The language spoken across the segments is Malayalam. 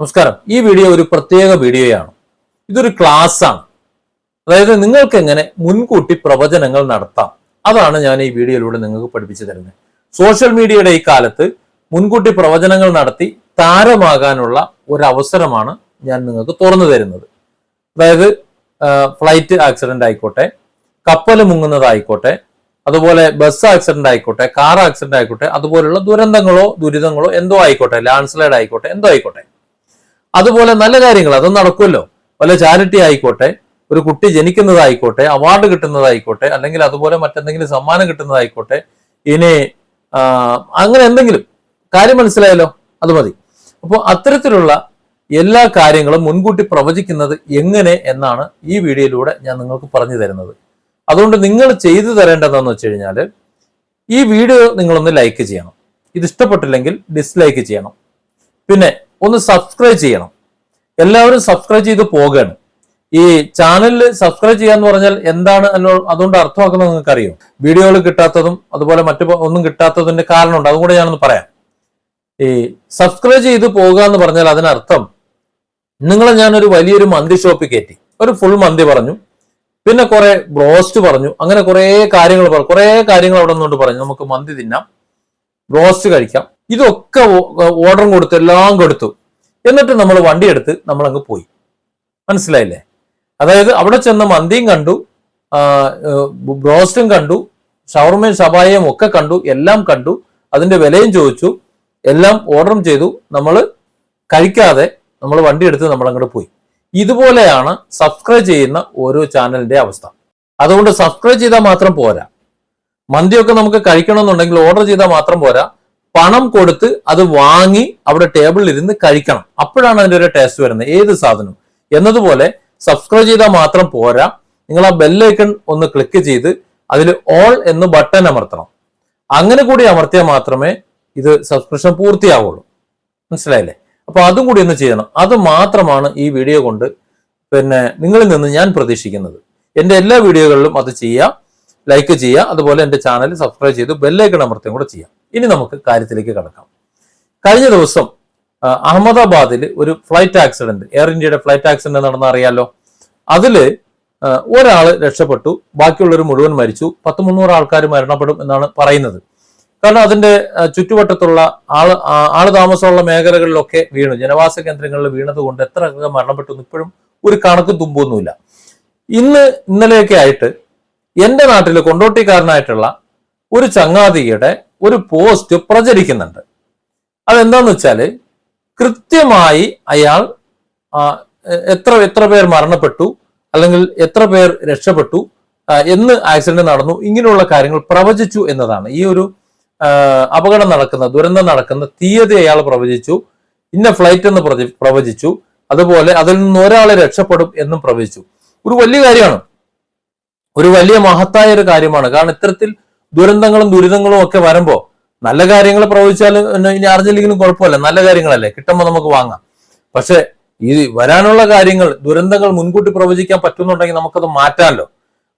നമസ്കാരം. ഈ വീഡിയോ ഒരു പ്രത്യേക വീഡിയോയാണ് ഇതൊരു ക്ലാസ് ആണ്. അതായത് നിങ്ങൾക്ക് എങ്ങനെ മുൻകൂട്ടി പ്രവചനങ്ങൾ നടത്താം. അതാണ് ഞാൻ ഈ വീഡിയോയിലൂടെ നിങ്ങൾക്ക് പഠിപ്പിച്ചു തരുന്നത്. സോഷ്യൽ മീഡിയയുടെ ഈ കാലത്ത് മുൻകൂട്ടി പ്രവചനങ്ങൾ നടത്തി താരമാകാനുള്ള ഒരവസരമാണ് ഞാൻ നിങ്ങൾക്ക് തുറന്നു തരുന്നത്. അതായത് ഫ്ലൈറ്റ് ആക്സിഡന്റ് ആയിക്കോട്ടെ കപ്പൽ മുങ്ങുന്നതായിക്കോട്ടെ അതുപോലെ ബസ് ആക്സിഡന്റ് ആയിക്കോട്ടെ കാർ ആക്സിഡന്റ് ആയിക്കോട്ടെ അതുപോലുള്ള ദുരന്തങ്ങളോ ദുരിതങ്ങളോ എന്തോ ആയിക്കോട്ടെ ലാൻഡ് സ്ലൈഡ് ആയിക്കോട്ടെ എന്തോ ആയിക്കോട്ടെ. അതുപോലെ നല്ല കാര്യങ്ങൾ അത് നടക്കുമല്ലോ. വല്ല ചാരിറ്റി ആയിക്കോട്ടെ ഒരു കുട്ടി ജനിക്കുന്നതായിക്കോട്ടെ അവാർഡ് കിട്ടുന്നതായിക്കോട്ടെ അല്ലെങ്കിൽ അതുപോലെ മറ്റെന്തെങ്കിലും സമ്മാനം കിട്ടുന്നതായിക്കോട്ടെ ഇനി അങ്ങനെ എന്തെങ്കിലും കാര്യം മനസ്സിലായല്ലോ? അത് മതി. അപ്പോൾ അത്തരത്തിലുള്ള എല്ലാ കാര്യങ്ങളും മുൻകൂട്ടി പ്രവചിക്കുന്നത് എങ്ങനെ എന്നാണ് ഈ വീഡിയോയിലൂടെ ഞാൻ നിങ്ങൾക്ക് പറഞ്ഞു തരുന്നത്. അതുകൊണ്ട് നിങ്ങൾ ചെയ്തു തരേണ്ടതെന്ന് വെച്ച് കഴിഞ്ഞാൽ ഈ വീഡിയോ നിങ്ങളൊന്ന് ലൈക്ക് ചെയ്യണം. ഇത് ഇഷ്ടപ്പെട്ടില്ലെങ്കിൽ ഡിസ്ലൈക്ക് ചെയ്യണം. പിന്നെ ഒന്ന് സബ്സ്ക്രൈബ് ചെയ്യണം. എല്ലാവരും സബ്സ്ക്രൈബ് ചെയ്ത് പോകണം. ഈ ചാനലിൽ സബ്സ്ക്രൈബ് ചെയ്യാന്ന് പറഞ്ഞാൽ എന്താണ് അതുകൊണ്ട് അർത്ഥമാക്കുന്നത് നിങ്ങൾക്ക് അറിയോ വീഡിയോകൾ കിട്ടാത്തതും അതുപോലെ മറ്റു ഒന്നും കിട്ടാത്തതിന്റെ കാരണമുണ്ട്. അതും കൂടെ ഞാനൊന്ന് പറയാം. ഈ സബ്സ്ക്രൈബ് ചെയ്ത് പോകുക എന്ന് പറഞ്ഞാൽ അതിനർത്ഥം നിങ്ങളെ ഞാനൊരു വലിയൊരു മന്തി ഷോപ്പിൽ കയറ്റി. ഒരു ഫുൾ മന്തി പറഞ്ഞു. പിന്നെ കുറെ ബ്രോസ്റ്റ് പറഞ്ഞു. അങ്ങനെ കുറെ കാര്യങ്ങൾ പറഞ്ഞു. കുറെ കാര്യങ്ങൾ അവിടെ നിന്നുകൊണ്ട് പറഞ്ഞു. നമുക്ക് മന്തി തിന്നാം. ബ്രോസ്റ്റ് കഴിക്കാം. ഇതൊക്കെ ഓർഡറും കൊടുത്തു എല്ലാം കൊടുത്തു. എന്നിട്ട് നമ്മൾ വണ്ടി എടുത്ത് നമ്മൾ അങ്ങ് പോയി. മനസ്സിലായില്ലേ? അതായത് അവിടെ ചെന്ന മന്തിയും കണ്ടു ബ്രോസ്റ്റും കണ്ടു ഷവർമയും ഷബായയും ഒക്കെ കണ്ടു എല്ലാം കണ്ടു അതിന്റെ വിലയും ചോദിച്ചു എല്ലാം ഓർഡറും ചെയ്തു. നമ്മൾ കഴിക്കാതെ നമ്മൾ വണ്ടി എടുത്ത് നമ്മൾ അങ്ങോട്ട് പോയി. ഇതുപോലെയാണ് സബ്സ്ക്രൈബ് ചെയ്യുന്ന ഓരോ ചാനലിന്റെ അവസ്ഥ. അതുകൊണ്ട് സബ്സ്ക്രൈബ് ചെയ്താൽ മാത്രം പോരാ. മന്തിയൊക്കെ നമുക്ക് കഴിക്കണമെന്നുണ്ടെങ്കിൽ ഓർഡർ ചെയ്താൽ മാത്രം പോരാ. പണം കൊടുത്ത് അത് വാങ്ങി അവിടെ ടേബിളിൽ ഇരുന്ന് കഴിക്കണം. അപ്പോഴാണ് അതിന്റെ ഒരു ടേസ്റ്റ് വരുന്നത്. ഏത് സാധനം എന്നതുപോലെ സബ്സ്ക്രൈബ് ചെയ്താൽ മാത്രം പോരാ. നിങ്ങൾ ആ ബെല്ലൈക്കൺ ഒന്ന് ക്ലിക്ക് ചെയ്ത് അതിൽ ഓൾ എന്ന് ബട്ടൺ അമർത്തണം. അങ്ങനെ കൂടി അമർത്തിയാൽ മാത്രമേ ഇത് സബ്സ്ക്രിപ്ഷൻ പൂർത്തിയാവുള്ളൂ. മനസ്സിലായില്ലേ? അപ്പൊ അതും കൂടി ഒന്ന് ചെയ്യണം. അത് മാത്രമാണ് ഈ വീഡിയോ കൊണ്ട് പിന്നെ നിങ്ങളിൽ നിന്ന് ഞാൻ പ്രതീക്ഷിക്കുന്നത്. എന്റെ എല്ലാ വീഡിയോകളിലും അത് ചെയ്യുക ലൈക്ക് ചെയ്യുക അതുപോലെ എന്റെ ചാനൽ സബ്സ്ക്രൈബ് ചെയ്ത് ബെല്ലൈക്കൺ അമർത്തുകയും കൂടെ ചെയ്യാം. ഇനി നമുക്ക് കാര്യത്തിലേക്ക് കടക്കാം. കഴിഞ്ഞ ദിവസം അഹമ്മദാബാദിൽ ഒരു ഫ്ലൈറ്റ് ആക്സിഡന്റ് എയർ ഇന്ത്യയുടെ ഫ്ലൈറ്റ് ആക്സിഡന്റ് നടന്ന അറിയാലോ? അതിൽ ഒരാൾ രക്ഷപ്പെട്ടു. ബാക്കിയുള്ളവർ മുഴുവൻ മരിച്ചു. പത്ത് മുന്നൂറ് ആൾക്കാർ മരണപ്പെടും എന്നാണ് പറയുന്നത്. കാരണം അതിന്റെ ചുറ്റുവട്ടത്തുള്ള ആൾ ആ- ആൾ താമസമുള്ള മേഖലകളിലൊക്കെ വീണു. ജനവാസ കേന്ദ്രങ്ങളിൽ വീണത് കൊണ്ട് എത്ര മരണപ്പെട്ടു ഇപ്പോഴും ഒരു കണക്ക് തുമ്പൊന്നുമില്ല. ഇന്ന് ഇന്നലെയൊക്കെ ആയിട്ട് എന്റെ നാട്ടിൽ കൊണ്ടോട്ടിക്കാരനായിട്ടുള്ള ഒരു ചങ്ങാതിയുടെ ഒരു പോസ്റ്റ് പ്രചരിക്കുന്നുണ്ട്. അതെന്താന്ന് വെച്ചാൽ കൃത്യമായി അയാൾ എത്ര എത്ര പേർ മരണപ്പെട്ടു അല്ലെങ്കിൽ എത്ര പേർ രക്ഷപ്പെട്ടു എന്ന് ആക്സിഡന്റ് നടന്നു ഇങ്ങനെയുള്ള കാര്യങ്ങൾ പ്രവചിച്ചു എന്നതാണ്. ഈ ഒരു അപകടം നടക്കുന്ന ദുരന്തം നടക്കുന്ന തീയതി അയാൾ പ്രവചിച്ചു ഇന്ന ഫ്ലൈറ്റ് എന്ന് പ്രവചിച്ചു അതുപോലെ അതിൽ നിന്ന് ഒരാളെ രക്ഷപ്പെടും എന്നും പ്രവചിച്ചു. ഒരു വലിയ കാര്യമാണ്. ഒരു വലിയ മഹത്തായ ഒരു കാര്യമാണ്. കാരണം ഇത്തരത്തിൽ ദുരന്തങ്ങളും ദുരിതങ്ങളും ഒക്കെ വരുമ്പോ നല്ല കാര്യങ്ങൾ പ്രവചിച്ചാൽ ഇനി അറിഞ്ഞില്ലെങ്കിലും കുഴപ്പമില്ല. നല്ല കാര്യങ്ങളല്ലേ? കിട്ടുമ്പോൾ നമുക്ക് വാങ്ങാം. പക്ഷെ ഈ വരാനുള്ള കാര്യങ്ങൾ ദുരന്തങ്ങൾ മുൻകൂട്ടി പ്രവചിക്കാൻ പറ്റുന്നുണ്ടെങ്കിൽ നമുക്കത് മാറ്റാമല്ലോ.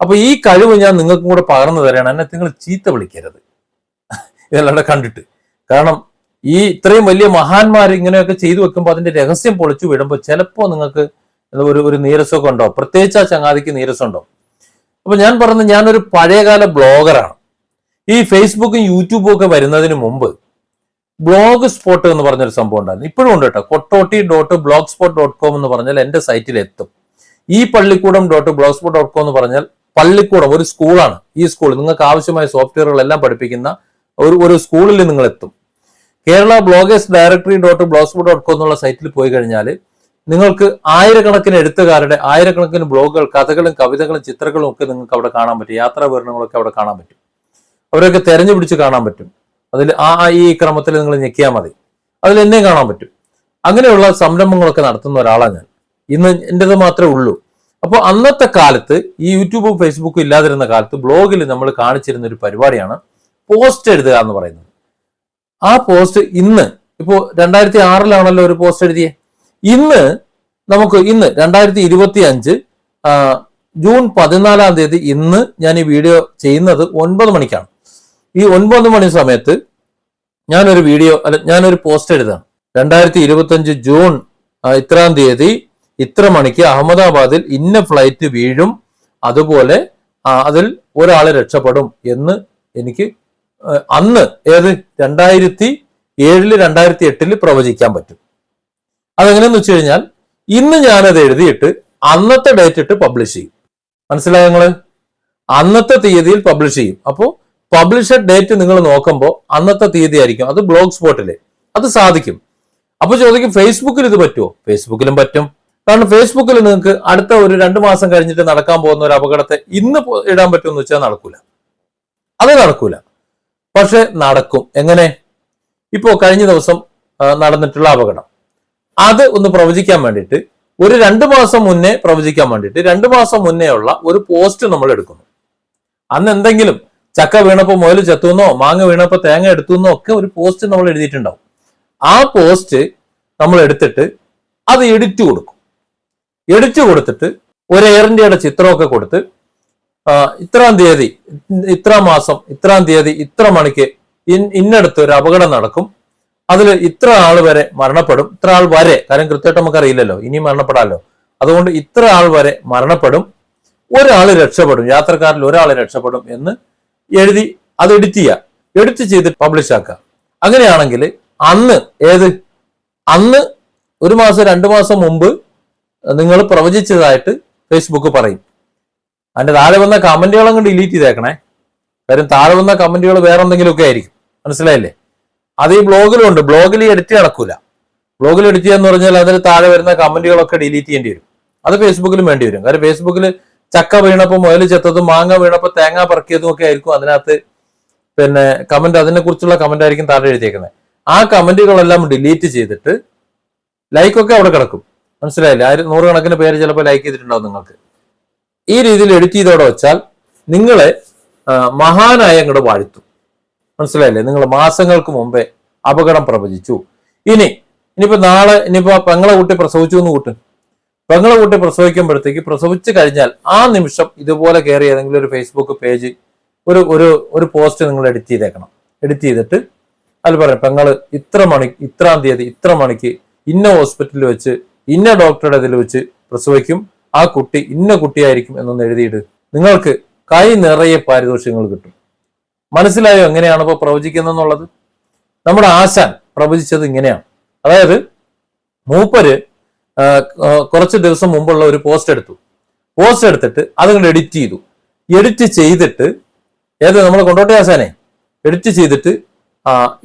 അപ്പൊ ഈ കഴിവ് ഞാൻ നിങ്ങൾക്കും കൂടെ പകർന്നു തരാണ്. എന്നെ നിങ്ങൾ ചീത്ത വിളിക്കരുത്. ഇതെല്ലാം കണ്ടിട്ട്. കാരണം ഈ ഇത്രയും വലിയ മഹാന്മാർ ഇങ്ങനെയൊക്കെ ചെയ്തു വെക്കുമ്പോൾ അതിന്റെ രഹസ്യം പൊളിച്ചു വിടുമ്പോൾ ചിലപ്പോൾ നിങ്ങൾക്ക് ഒരു ഒരു നീരസമൊക്കെ ഉണ്ടോ? പ്രത്യേകിച്ച് ആ ചങ്ങാതിക്ക് നീരസം ഉണ്ടോ അപ്പൊ ഞാൻ പറഞ്ഞ ഞാനൊരു പഴയകാല ബ്ലോഗറാണ്. ഈ ഫേസ്ബുക്കും യൂട്യൂബും ഒക്കെ വരുന്നതിന് മുമ്പ് ബ്ലോഗ് സ്പോട്ട് എന്ന് പറഞ്ഞൊരു സംഭവം ഉണ്ടായിരുന്നു. ഇപ്പോഴും ഉണ്ട് കേട്ടോ. Kottotty dot blogspot dot com എന്ന് പറഞ്ഞാൽ എന്റെ സൈറ്റിൽ എത്തും. ഈ Pallikkoodam dot blogspot dot com എന്ന് പറഞ്ഞാൽ പള്ളിക്കൂടം ഒരു സ്കൂളാണ്. ഈ സ്കൂൾ നിങ്ങൾക്ക് ആവശ്യമായ സോഫ്റ്റ്വെയറുകളെല്ലാം പഠിപ്പിക്കുന്ന ഒരു ഒരു സ്കൂളിൽ നിങ്ങൾ എത്തും. Kerala bloggers directory dot blogspot dot com എന്നുള്ള സൈറ്റിൽ പോയി കഴിഞ്ഞാൽ നിങ്ങൾക്ക് ആയിരക്കണക്കിന് എഴുത്തുകാരുടെ ആയിരക്കണക്കിന് ബ്ലോഗുകൾ കഥകളും കവിതകളും ചിത്രങ്ങളും ഒക്കെ നിങ്ങൾക്ക് അവിടെ കാണാൻ പറ്റും. യാത്രാ വിവരണങ്ങളൊക്കെ അവിടെ കാണാൻ പറ്റും. അവരൊക്കെ തെരഞ്ഞു പിടിച്ച് കാണാൻ പറ്റും. അതിൽ ആ ഈ ക്രമത്തിൽ നിങ്ങൾ ഞെക്കിയാൽ മതി. അതിൽ എന്നെയും കാണാൻ പറ്റും. അങ്ങനെയുള്ള സംരംഭങ്ങളൊക്കെ നടത്തുന്ന ഒരാളാണ് ഞാൻ. ഇന്ന് എന്റെത് മാത്രമേ ഉള്ളൂ. അപ്പോൾ അന്നത്തെ കാലത്ത് ഈ യൂട്യൂബും ഫേസ്ബുക്കും ഇല്ലാതിരുന്ന കാലത്ത് ബ്ലോഗിൽ നമ്മൾ കാണിച്ചിരുന്ന ഒരു പരിപാടിയാണ് പോസ്റ്റ് എഴുതുക എന്ന് പറയുന്നത്. ആ പോസ്റ്റ് ഇന്ന് ഇപ്പോൾ രണ്ടായിരത്തി ആറിലാണല്ലോ ഒരു പോസ്റ്റ് എഴുതിയേ? ഇന്ന് നമുക്ക് ഇന്ന് രണ്ടായിരത്തി ഇരുപത്തി അഞ്ച് ജൂൺ പതിനാലാം തീയതി ഇന്ന് ഞാൻ ഈ വീഡിയോ ചെയ്യുന്നത് ഒൻപത് മണിക്കാണ്. ഈ ഒൻപത് മണി സമയത്ത് ഞാനൊരു വീഡിയോ അല്ല ഞാനൊരു പോസ്റ്റ് എഴുതാണ് രണ്ടായിരത്തി ഇരുപത്തി അഞ്ച് ജൂൺ ഇത്രാം തീയതി ഇത്ര മണിക്ക് അഹമ്മദാബാദിൽ ഇന്ന ഫ്ലൈറ്റ് വീഴും അതുപോലെ അതിൽ ഒരാൾ രക്ഷപ്പെടും എന്ന് എനിക്ക് അന്ന് ഏത് രണ്ടായിരത്തി ഏഴിൽ രണ്ടായിരത്തി എട്ടിൽ പ്രവചിക്കാൻ പറ്റും. അതെങ്ങനെയെന്ന് വെച്ച് കഴിഞ്ഞാൽ ഇന്ന് ഞാനത് എഴുതിയിട്ട് അന്നത്തെ ഡേറ്റ് ഇട്ട് പബ്ലിഷ് ചെയ്യും. മനസ്സിലായോ നിങ്ങൾ? അന്നത്തെ തീയതിയിൽ പബ്ലിഷ് ചെയ്യും. അപ്പോൾ പബ്ലിഷഡ് ഡേറ്റ് നിങ്ങൾ നോക്കുമ്പോൾ അന്നത്തെ തീയതി ആയിരിക്കും അത് ബ്ലോഗ് സ്പോട്ടിൽ അത് സാധിക്കും. അപ്പൊ ചോദിക്കും ഫേസ്ബുക്കിൽ ഇത് പറ്റുമോ ഫേസ്ബുക്കിലും പറ്റും. കാരണം ഫേസ്ബുക്കിൽ നിങ്ങൾക്ക് അടുത്ത ഒരു രണ്ട് മാസം കഴിഞ്ഞിട്ട് നടക്കാൻ പോകുന്ന ഒരു അപകടത്തെ ഇന്ന് ഇടാൻ പറ്റുമെന്ന് വെച്ചാൽ നടക്കൂല. അത് നടക്കൂല. പക്ഷെ നടക്കും. എങ്ങനെ? ഇപ്പോ കഴിഞ്ഞ ദിവസം നടന്നിട്ടുള്ള അപകടം. അത് ഒന്ന് പ്രവചിക്കാൻ വേണ്ടിയിട്ട് ഒരു രണ്ട് മാസം മുന്നേ പ്രവചിക്കാൻ വേണ്ടിയിട്ട് രണ്ട് മാസം മുന്നേ ഉള്ള ഒരു പോസ്റ്റ് നമ്മൾ എടുക്കുന്നു. അന്ന് എന്തെങ്കിലും ചക്ക വീണപ്പോ മുയൽ ചെത്തുന്നോ മാങ്ങ വീണപ്പോ തേങ്ങ എടുത്തുന്നോ ഒക്കെ ഒരു പോസ്റ്റ് നമ്മൾ എഴുതിയിട്ടുണ്ടാവും. ആ പോസ്റ്റ് നമ്മൾ എടുത്തിട്ട് അത് എഡിറ്റ് കൊടുക്കും. എഡിറ്റ് കൊടുത്തിട്ട് ഒരു എയർ ഇന്ത്യയുടെ ചിത്രമൊക്കെ കൊടുത്ത് ഇത്രാം തീയതി ഇത്ര മാസം ഇത്രാം തീയതി ഇത്ര മണിക്ക് ഇൻ- ഇന്നടത്ത് ഒരു അപകടം നടക്കും. അതിൽ ഇത്ര ആൾ വരെ മരണപ്പെടും. ഇത്ര ആൾ വരെ കാരണം കൃത്യമായിട്ട് നമുക്കറിയില്ലല്ലോ ഇനി മരണപ്പെടാമല്ലോ അതുകൊണ്ട് ഇത്ര ആൾ വരെ മരണപ്പെടും. ഒരാൾ രക്ഷപ്പെടും യാത്രക്കാരിൽ ഒരാൾ രക്ഷപ്പെടും എന്ന് എഴുതി അത് എഡിറ്റ് ചെയ്യുക എഡിറ്റ് ചെയ്ത് പബ്ലിഷ് ആക്കുക അങ്ങനെയാണെങ്കിൽ അന്ന് ഏത്? അന്ന് ഒരു മാസം രണ്ട് മാസം മുമ്പ് നിങ്ങൾ പ്രവചിച്ചതായിട്ട് ഫേസ്ബുക്ക് പറയും. അതിന്റെ താഴെ വന്ന കമന്റുകളങ്ങ് ഡിലീറ്റ് ചെയ്തേക്കണേ. കാര്യം താഴെ വന്ന കമന്റുകൾ വേറെ എന്തെങ്കിലുമൊക്കെ ആയിരിക്കും. മനസ്സിലായില്ലേ? അത് ഈ ബ്ലോഗിലുണ്ട്. ബ്ലോഗിൽ എഡിറ്റ് നടക്കൂല. ബ്ലോഗിൽ എഡിറ്റ് ചെയ്യാന്ന് പറഞ്ഞാൽ അതിൽ താഴെ വരുന്ന കമന്റുകളൊക്കെ ഡിലീറ്റ് ചെയ്യേണ്ടി വരും. അത് ഫേസ്ബുക്കിലും വേണ്ടി വരും. കാരണം ഫേസ്ബുക്കിൽ ചക്ക വീണപ്പോൾ മുയൽ ചെത്തതും മാങ്ങ വീണപ്പോൾ തേങ്ങ പറക്കിയതും ഒക്കെ ആയിരിക്കും അതിനകത്ത് പിന്നെ കമന്റ് അതിനെ കുറിച്ചുള്ള കമന്റ് ആയിരിക്കും താഴെ എഴുതിയേക്കുന്നത്. ആ കമന്റുകളെല്ലാം ഡിലീറ്റ് ചെയ്തിട്ട് ലൈക്കൊക്കെ അവിടെ കിടക്കും. മനസ്സിലായില്ലേ? ആയിരം നൂറുകണക്കിന് പേര് ചിലപ്പോൾ ലൈക്ക് ചെയ്തിട്ടുണ്ടാവും നിങ്ങൾക്ക്. ഈ രീതിയിൽ എഡിറ്റ് ചെയ്തോടെ വെച്ചാൽ നിങ്ങളെ മഹാനായ അങ്ങോട്ട് വാഴ്ത്തും. മനസ്സിലായില്ലേ? നിങ്ങൾ മാസങ്ങൾക്ക് മുമ്പേ അപകടം പ്രവചിച്ചു. ഇനി ഇനിയിപ്പോ നാളെ ഇനിയിപ്പോ പെങ്ങളെ കുട്ടി പ്രസവിച്ചു എന്ന് കൂട്ട്. പെങ്ങളെ കുട്ടി പ്രസവിക്കുമ്പോഴത്തേക്ക് പ്രസവിച്ചു കഴിഞ്ഞാൽ ആ നിമിഷം ഇതുപോലെ കയറി ഏതെങ്കിലും ഒരു ഫേസ്ബുക്ക് പേജ് ഒരു ഒരു ഒരു പോസ്റ്റ് നിങ്ങൾ എഡിറ്റ് ചെയ്തേക്കണം. എഡിറ്റ് ചെയ്തിട്ട് അതിൽ പറയാം പെങ്ങൾ ഇത്ര മണി ഇത്രാം തീയതി ഇത്ര മണിക്ക് ഇന്ന ഹോസ്പിറ്റലിൽ വെച്ച് ഇന്ന ഡോക്ടറുടെ ഇതിൽ വെച്ച് പ്രസവിക്കും. ആ കുട്ടി ഇന്ന കുട്ടിയായിരിക്കും എന്നൊന്ന് എഴുതിയിട്ട് നിങ്ങൾക്ക് കൈ നിറയെ പാരിതോഷികങ്ങൾ കിട്ടും. മനസ്സിലായോ എങ്ങനെയാണ് ഇപ്പോൾ പ്രവചിക്കുന്നതെന്നുള്ളത്? നമ്മുടെ ആശാൻ പ്രവചിച്ചത് ഇങ്ങനെയാണ്. അതായത് മൂപ്പര് കുറച്ച് ദിവസം മുമ്പുള്ള ഒരു പോസ്റ്റ് എടുത്തു. പോസ്റ്റ് എടുത്തിട്ട് അതുകൊണ്ട് എഡിറ്റ് ചെയ്തു. എഡിറ്റ് ചെയ്തിട്ട് ഏത് നമ്മൾ കൊണ്ടോട്ടെ ആശാനെ? എഡിറ്റ് ചെയ്തിട്ട്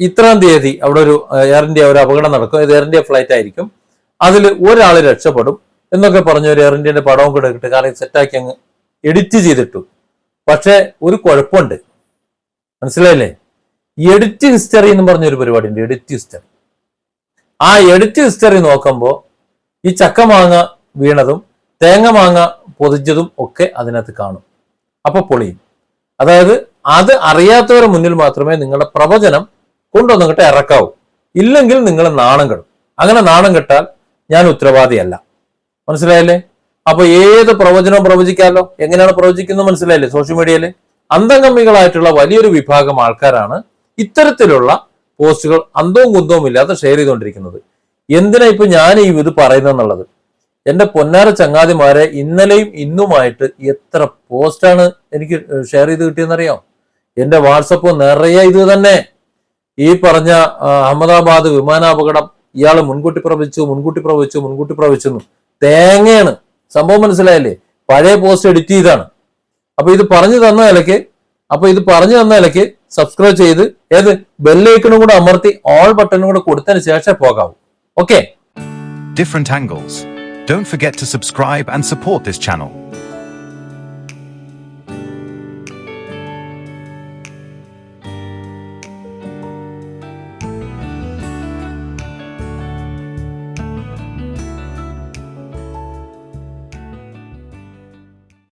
ഇത്രാം തീയതി അവിടെ ഒരു എയർ ഇന്ത്യ ഒരു അപകടം നടക്കും. ഇത് എയർ ഇന്ത്യ ഫ്ലൈറ്റ് ആയിരിക്കും. അതിൽ ഒരാൾ രക്ഷപ്പെടും എന്നൊക്കെ പറഞ്ഞ ഒരു എയർ ഇന്ത്യന്റെ പടവും കൂടെ കിട്ടും കാരണം സെറ്റാക്കി അങ്ങ് എഡിറ്റ് ചെയ്തിട്ടു. പക്ഷേ ഒരു കുഴപ്പമുണ്ട്. മനസ്സിലായില്ലേ? എഡിറ്റ് ഹിസ്റ്ററി എന്ന് പറഞ്ഞ ഒരു പരിപാടി ഉണ്ട് എഡിറ്റ് ഹിസ്റ്ററി ആ എഡിറ്റ് ഹിസ്റ്ററി നോക്കുമ്പോൾ ഈ ചക്ക മാങ്ങ വീണതും തേങ്ങ മാങ്ങ പൊതിച്ചതും ഒക്കെ അതിനകത്ത് കാണും. അപ്പൊ പൊളിയും അതായത് അത് അറിയാത്തവരുടെ മുന്നിൽ മാത്രമേ നിങ്ങളുടെ പ്രവചനം കൊണ്ടുവന്നിട്ട് ഇറക്കാവൂ. ഇല്ലെങ്കിൽ നിങ്ങൾ നാണം കെടും. അങ്ങനെ നാണം കെട്ടാൽ ഞാൻ ഉത്തരവാദിയല്ല. മനസ്സിലായല്ലേ? അപ്പൊ ഏത് പ്രവചനവും പ്രവചിക്കാമല്ലോ എങ്ങനെയാണ് പ്രവചിക്കുന്നത് മനസ്സിലായില്ലേ? സോഷ്യൽ മീഡിയയിൽ അന്തംഗമികളായിട്ടുള്ള വലിയൊരു വിഭാഗം ആൾക്കാരാണ് ഇത്തരത്തിലുള്ള പോസ്റ്റുകൾ അന്തവും കുന്തവും ഇല്ലാതെ ഷെയർ ചെയ്തുകൊണ്ടിരിക്കുന്നത്. എന്തിനാ ഇപ്പൊ ഞാൻ ഈ ഇത് പറയുന്നെന്നുള്ളത് എന്റെ പൊന്നാര ചങ്ങാതിമാരെ ഇന്നലെയും ഇന്നുമായിട്ട് എത്ര പോസ്റ്റാണ് എനിക്ക് ഷെയർ ചെയ്ത് കിട്ടിയെന്നറിയാം എന്റെ വാട്സപ്പ് നിറയെ ഇത് തന്നെ. ഈ പറഞ്ഞ അഹമ്മദാബാദ് വിമാനാപകടം ഇയാൾ മുൻകൂട്ടി പ്രവചിച്ചു മുൻകൂട്ടി പ്രവചിച്ചു മുൻകൂട്ടി പ്രവചിച്ചു തേങ്ങയാണ്. സംഭവം മനസ്സിലായല്ലേ? പഴയ പോസ്റ്റ് എഡിറ്റ് ചെയ്താണ് അപ്പൊ ഇത് പറഞ്ഞു തന്ന നിലയ്ക്ക് അപ്പൊ ഇത് പറഞ്ഞു തന്ന നിലയ്ക്ക് സബ്സ്ക്രൈബ് ചെയ്ത് ഏത് ബെല്ലൈക്കണും കൂടെ അമർത്തി ഓൾ ബട്ടണും കൂടെ കൊടുത്തതിന് ശേഷം പോകാവൂ. Okay different angles don't forget to subscribe and support this channel.